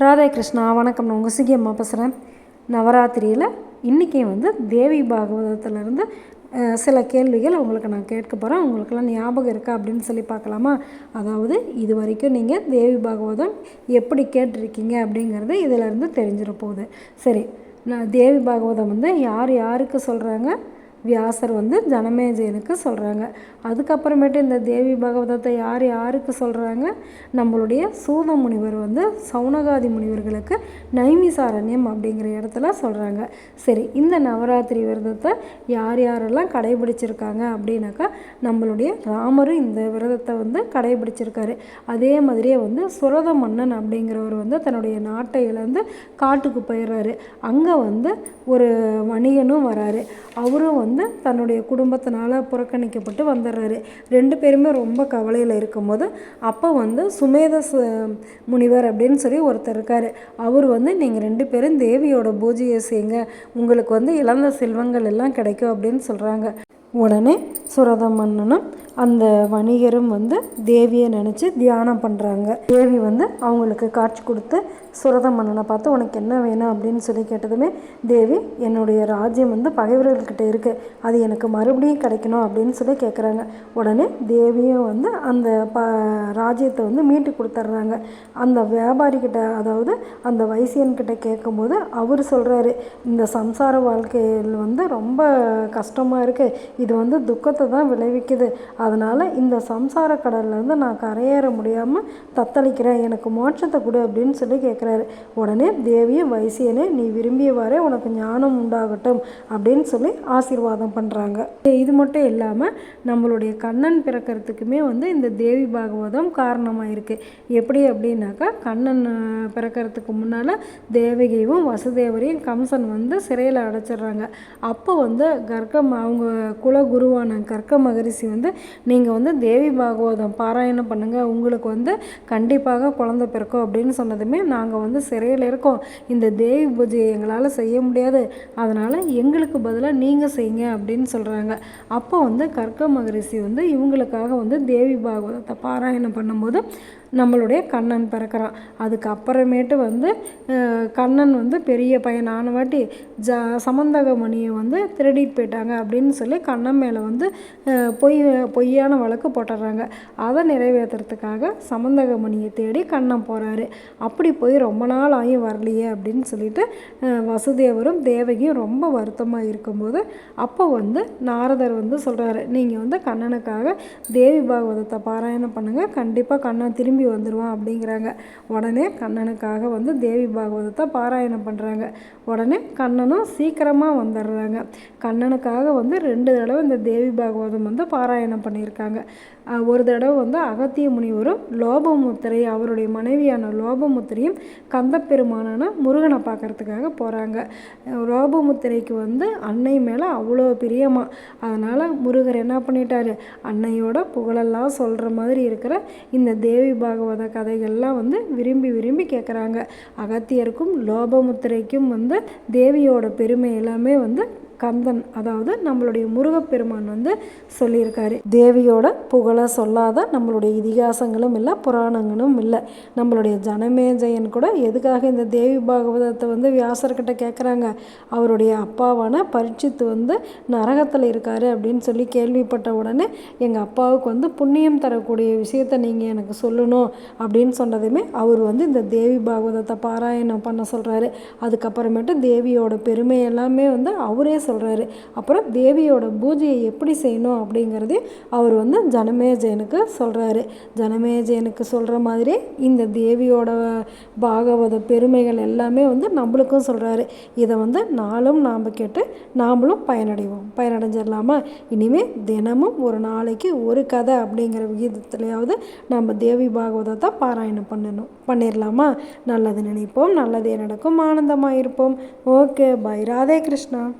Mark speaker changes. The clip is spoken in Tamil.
Speaker 1: ராதா கிருஷ்ணா வணக்கம். நான் உங்கள் சிகி அம்மா பேசுகிறேன் நவராத்திரியில் இன்றைக்கி வந்து தேவி பாகவதத்துலேருந்து சில கேள்விகள் உங்களுக்கு நான் கேட்க போகிறேன் உங்களுக்கெல்லாம் ஞாபகம் இருக்கா அப்படின்னு சொல்லி பார்க்கலாமா? அதாவது இது வரைக்கும் நீங்கள் தேவி பாகவதம் எப்படி கேட்டிருக்கீங்க அப்படிங்கிறது இதிலேருந்து தெரிஞ்சிட போகுது சரி நான் தேவி பாகவதம் வந்து யார் யாருக்கு சொல்கிறாங்க வியாசர் வந்து ஜனமேஜயனுக்கு சொல்கிறாங்க அதுக்கப்புறமேட்டு இந்த தேவி பகவதத்தை யார் யாருக்கு சொல்கிறாங்க நம்மளுடைய சூத முனிவர் வந்து சவுனகாதி முனிவர்களுக்கு நைமிசாரண்யம் அப்படிங்கிற இடத்துல சொல்கிறாங்க சரி இந்த நவராத்திரி விரதத்தை யார் யாரெல்லாம் கடைபிடிச்சிருக்காங்க அப்படின்னாக்கா நம்மளுடைய ராமரும் இந்த விரதத்தை வந்து கடைபிடிச்சிருக்காரு. அதே மாதிரியே வந்து சுரத மன்னன் அப்படிங்கிறவர் வந்து தன்னுடைய நாட்டை இழந்து காட்டுக்கு போயிடுறாரு அங்கே வந்து ஒரு வணிகனும் வராரு. அவரும் வந்து வந்து தன்னுடைய குடும்பத்தினால் புறக்கணிக்கப்பட்டு வந்துடுறாரு. ரெண்டு பேருமே ரொம்ப கவலையில் இருக்கும்போது அப்போ வந்து சுமேத முனிவர் அப்படின்னு சொல்லி ஒருத்தர் இருக்கார். அவர் வந்து நீங்கள் ரெண்டு பேரும் தேவியோட பூஜையை செய்யுங்க. உங்களுக்கு வந்து இழந்த செல்வங்கள் எல்லாம் கிடைக்கும் அப்படின்னு சொல்கிறாங்க உடனே சுரத மன்னனும் அந்த வணிகரும் வந்து தேவியை நினச்சி தியானம் பண்ணுறாங்க தேவி வந்து அவங்களுக்கு காட்சி கொடுத்து சுரத மன்னனை பார்த்து உனக்கு என்ன வேணும்? அப்படின்னு சொல்லி கேட்டதுமே தேவி என்னுடைய ராஜ்யம் வந்து பகைவர்கள்கிட்ட இருக்குது அது எனக்கு மறுபடியும் கிடைக்கணும். அப்படின்னு சொல்லி கேட்குறாங்க உடனே தேவியும் வந்து அந்த ப ராஜ்யத்தை வந்து மீட்டு கொடுத்துட்றாங்க. அந்த வியாபாரிக்கிட்ட அதாவது அந்த வைசியன்கிட்ட கேட்கும்போது அவர் சொல்கிறாரு இந்த சம்சார வாழ்க்கையில் வந்து ரொம்ப கஷ்டமாக இருக்குது இது வந்து துக்கத்தை தான் விளைவிக்குது. அதனால் இந்த சம்சார கடல்லேருந்து நான் கரையேற முடியாமல் தத்தளிக்கிறேன். எனக்கு மோட்சத்தை கொடு அப்படின்னு சொல்லி கேட்குறாரு உடனே தேவியும் வைசியனே நீ விரும்பியவாறே உனக்கு ஞானம் உண்டாகட்டும் அப்படின்னு சொல்லி ஆசீர்வாதம் பண்ணுறாங்க இது மட்டும் இல்லாமல் நம்மளுடைய கண்ணன் பிறக்கிறதுக்குமே வந்து இந்த தேவி பாகவதம் காரணமாக இருக்குது எப்படி அப்படின்னாக்கா கண்ணன் பிறக்கிறதுக்கு முன்னால் தேவகியும் வசுதேவரையும் கம்சன் வந்து சிறையில் அடைச்சிடுறாங்க. அப்போ வந்து கர்க்கம் அவங்க குலகுருவான கர்க்க மகரிஷி வந்து நீங்கள் வந்து தேவி பாகவதம் பாராயணம் பண்ணுங்கள் உங்களுக்கு வந்து கண்டிப்பாக குழந்த பிறக்கும் அப்படின்னு சொன்னதுமே நாங்கள் வந்து சிறையில் இருக்கோம். இந்த தேவி பூஜையை எங்களால் செய்ய முடியாது. அதனால் எங்களுக்கு பதிலாக நீங்கள் செய்யுங்க அப்படின்னு சொல்கிறாங்க அப்போ வந்து கர்க்க மகரிஷி வந்து இவங்களுக்காக வந்து தேவி பாகவதத்தை பாராயணம் பண்ணும்போது நம்மளுடைய கண்ணன் பிறக்கிறான். அதுக்கப்புறமேட்டு வந்து கண்ணன் வந்து பெரிய பையன் ஆன வாட்டி ஜ சமந்தகமணியை வந்து திருடிட்டு போயிட்டாங்க அப்படின்னு சொல்லி கண்ணன் மேலே வந்து பொய் பொய்யான வழக்கு போட்டுடுறாங்க அதை நிறைவேற்றுறதுக்காக சமந்தகமணியை தேடி கண்ணன் போகிறாரு அப்படி போய் ரொம்ப நாள் ஆகி வரலையே அப்படின்னு சொல்லிட்டு வசுதேவரும் தேவகியும் ரொம்ப வருத்தமாக இருக்கும்போது அப்போ வந்து நாரதர் வந்து சொல்கிறாரு நீங்கள் வந்து கண்ணனுக்காக தேவி பாகவதத்தை பாராயணம் பண்ணுங்கள் கண்டிப்பாக கண்ணன் திரும்பி திரும்பி வந்துடுவான் அப்படிங்கிறாங்க. உடனே கண்ணனுக்காக வந்து தேவி பாகவதத்தை பாராயணம் பண்ணுறாங்க உடனே கண்ணனும் சீக்கிரமாக வந்துடுறாங்க. கண்ணனுக்காக வந்து ரெண்டு தடவை இந்த தேவி பாகவதம் வந்து பாராயணம் பண்ணியிருக்காங்க. ஒரு தடவை வந்து அகத்திய முனிவரும் லோபமுத்திரை அவருடைய மனைவியான லோபமுத்திரையும் கந்தப்பெருமானான முருகனை பார்க்குறதுக்காக போகிறாங்க லோபமுத்திரைக்கு வந்து அன்னை மேலே அவ்வளோ பிரியமாக அதனால் முருகர் என்ன பண்ணிட்டார்? அன்னையோட புகழெல்லாம் சொல்கிற மாதிரி இருக்கிற இந்த தேவி பாகவத கதைகள்லாம் வந்து விரும்பி விரும்பி கேட்குறாங்க அகத்தியருக்கும் லோபமுத்திரைக்கும் வந்து தேவியோட பெருமை எல்லாமே வந்து கந்தன் அதாவது நம்மளுடைய முருகப்பெருமான் வந்து சொல்லியிருக்காரு. தேவியோட புகழை சொல்லாத நம்மளுடைய இதிகாசங்களும் இல்லை புராணங்களும் இல்லை. நம்மளுடைய ஜனமேஜயன் கூட எதுக்காக இந்த தேவி பாகவதத்தை வந்து வியாசர்கிட்ட கேட்குறாங்க அவருடைய அப்பாவான பரீட்சித்து வந்து நரகத்தில் இருக்காரு அப்படின்னு சொல்லி கேள்விப்பட்ட உடனே எங்கள் அப்பாவுக்கு வந்து புண்ணியம் தரக்கூடிய விஷயத்த நீங்கள் எனக்கு சொல்லணும் அப்படின்னு சொன்னதுமே அவர் வந்து இந்த தேவி பாகவதத்தை பாராயணம் பண்ண சொல்கிறாரு அதுக்கப்புறமேட்டு தேவியோட பெருமை எல்லாமே வந்து அவரே சொல்கிறாரு அப்புறம் தேவியோட பூஜையை எப்படி செய்யணும் அப்படிங்கிறது அவர் வந்து ஜனமேஜயனுக்கு சொல்கிறாரு ஜனமேஜயனுக்கு சொல்கிற மாதிரி இந்த தேவியோட பாகவத பெருமைகள் எல்லாமே வந்து நம்மளுக்கும் சொல்கிறாரு இதை வந்து நாளும் நாம் கேட்டு நாமளும் பயனடைவோம். பயனடைஞ்சிடலாமா இனிமேல் தினமும் ஒரு நாளைக்கு ஒரு கதை அப்படிங்கிற விகிதத்துலையாவது நம்ம தேவி பாகவதத்தை பாராயணம் பண்ணணும். பண்ணிடலாமா நல்லது நினைப்போம். நல்லதே நடக்கும். ஆனந்தமாக இருப்போம் ஓகே. பை. ராதே கிருஷ்ணா.